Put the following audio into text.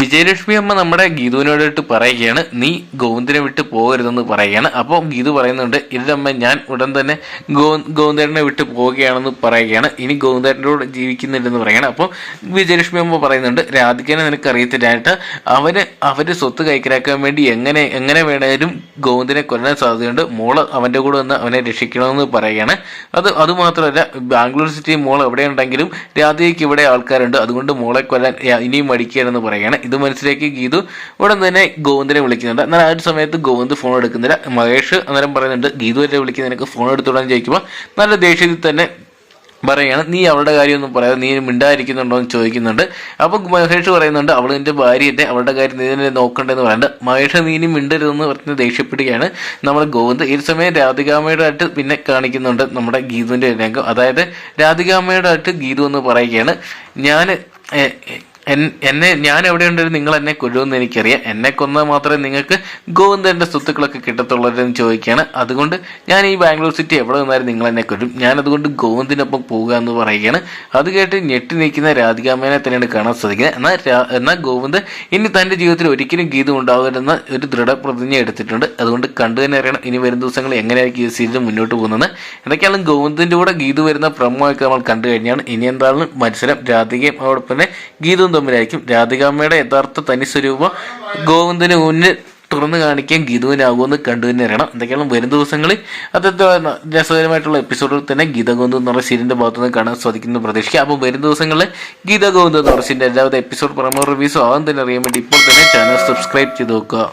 വിജയലക്ഷ്മി അമ്മ നമ്മുടെ ഗീതുവിനോടായിട്ട് പറയുകയാണ് നീ ഗോവിന്ദനെ വിട്ട് പോകരുതെന്ന് പറയുകയാണ്. അപ്പോൾ ഗീതു പറയുന്നുണ്ട് ഇല്ലമ്മ ഞാൻ ഉടൻ തന്നെ ഗോ ഗോവിന്ദനെ വിട്ട് പോവുകയാണെന്ന് പറയുകയാണ്. ഇനി ഗോവിന്ദന്റെ കൂടെ ജീവിക്കുന്നില്ലെന്ന് പറയുകയാണ്. അപ്പോൾ വിജയലക്ഷ്മി അമ്മ പറയുന്നുണ്ട് രാധികനെ നിനക്ക് അറിയത്തില്ലായിട്ട് അവന് അവർ സ്വത്ത് കൈക്കലാക്കാൻ വേണ്ടി എങ്ങനെ എങ്ങനെ വേണേലും ഗോവിന്ദനെ കൊല്ലാൻ സാധ്യതയുണ്ട്. മോൾ അവന്റെ കൂടെ വന്ന് അവനെ രക്ഷിക്കണമെന്ന് പറയുകയാണ്. അത് അതുമാത്രമല്ല ബാംഗ്ലൂർ സിറ്റി മോൾ എവിടെയുണ്ടെങ്കിലും രാധികയ്ക്ക് ഇവിടെ ആൾക്കാരുണ്ട്. അതുകൊണ്ട് മോളെ കൊല്ലാൻ ഇനിയും മടിക്കുകയാണെന്ന് പറയുകയാണ്. ഇത് മനസ്സിലാക്കി ഗീതു ഉടൻ തന്നെ ഗോവിന്ദനെ വിളിക്കുന്നുണ്ട്. എന്നാൽ ആ ഒരു സമയത്ത് ഗോവിന്ദ് ഫോൺ എടുക്കുന്നില്ല. മഹേഷ് അന്നേരം പറയുന്നുണ്ട് ഗീതു വരെ വിളിക്കുന്ന നിനക്ക് ഫോൺ എടുത്തോടാൻ ചോദിക്കുമ്പോൾ നല്ല ദേഷ്യത്തിൽ തന്നെ പറയുകയാണ് നീ അവളുടെ കാര്യമൊന്നും പറയാതെ നീ മിണ്ടായിരിക്കുന്നുണ്ടോ എന്ന് ചോദിക്കുന്നുണ്ട്. അപ്പോൾ മഹേഷ് പറയുന്നുണ്ട് അവൾ നിന്റെ ഭാര്യയല്ലേ അവളുടെ കാര്യം നീ തന്നെ നോക്കണ്ടെന്ന് പറയുന്നുണ്ട് മഹേഷ് നീ ഇനി മിണ്ടരുതെന്ന് പറഞ്ഞ് ദേഷ്യപ്പെടുകയാണ് നമ്മുടെ ഗോവിന്ദ്. ഈ സമയം രാധികാമ്മയുടെ ആയിട്ട് പിന്നെ കാണിക്കുന്നുണ്ട് നമ്മുടെ ഗീതുവിന്റെ രംഗം. അതായത് രാധികാമ്മയുടെ ആയിട്ട് ഗീതു എന്ന് പറയുകയാണ് ഞാൻ എന്നെ ഞാൻ എവിടെ ഉണ്ടെങ്കിലും നിങ്ങൾ എന്നെ കൊല്ലുമെന്ന് എനിക്കറിയാം. എന്നെ കൊന്നാൽ മാത്രമേ നിങ്ങൾക്ക് ഗോവിന്ദന്റെ സ്വത്തുക്കളൊക്കെ കിട്ടത്തുള്ളൂ എന്ന് ചോദിക്കുകയാണ്. അതുകൊണ്ട് ഞാൻ ഈ ബാംഗ്ലൂർ സിറ്റി എവിടെ നിന്നാലും നിങ്ങൾ എന്നെ കൊല്ലും. ഞാൻ അതുകൊണ്ട് ഗോവിന്ദിനൊപ്പം പോവുക എന്ന് പറയുകയാണ്. അത് കേട്ട് ഞെട്ടി നിൽക്കുന്ന രാധികാമേനെ തന്നെയാണ് കാണാൻ സാധിക്കുന്നത്. എന്നാൽ എന്നാൽ ഗോവിന്ദ് ഇനി തന്റെ ജീവിതത്തിൽ ഒരിക്കലും ഗീതം ഉണ്ടാകരുതെന്ന ഒരു ദൃഢപ്രതിജ്ഞ എടുത്തിട്ടുണ്ട്. അതുകൊണ്ട് കണ്ടു തന്നെ അറിയണം ഇനി വരും ദിവസങ്ങൾ എങ്ങനെയായിരിക്കും ഈ സീരിയൽ മുന്നോട്ട് പോകുന്നത് എന്തൊക്കെയാണ് ഗോവിന്ദിന്റെ കൂടെ ഗീതു വരുന്ന പ്രമോ ഒക്കെ നമ്മൾ കണ്ടു കഴിഞ്ഞാണ്. ഇനി എന്താണ് മത്സരം രാധികയും അതോടൊപ്പം തന്നെ ഗീതവും തമ്മിലായിരിക്കും രാധികാമ്മയുടെ യഥാർത്ഥ തനി സ്വരൂപം ഗോവിന്ദന് മുന്നിൽ തുറന്നു കാണിക്കാൻ ഗീതുവിനാകുമെന്ന് കണ്ടു തന്നെ അറിയണം. എന്തൊക്കെയാണ് വരും ദിവസങ്ങളിൽ? അത്തരത്തിൽ രസകരമായിട്ടുള്ള എപ്പിസോഡിൽ തന്നെ ഗീത ഗോവിന്ദ് എന്ന് പറഞ്ഞ സീരിയലിന്റെ ഭാഗത്തു നിന്ന് കാണാൻ സാധിക്കുന്നു പ്രതീക്ഷിക്കുക അപ്പോൾ വരും ദിവസങ്ങളിൽ ഗീത ഗോവിന്ദ് എന്ന് പറഞ്ഞ സീരിയലിന്റെ എല്ലാവിധ എപ്പിസോഡ് പ്രമോ റിവ്യൂസും ആകാൻ തന്നെ അറിയാൻ വേണ്ടി ഇപ്പോൾ തന്നെ ചാനൽ സബ്സ്ക്രൈബ് ചെയ്ത് നോക്കുക.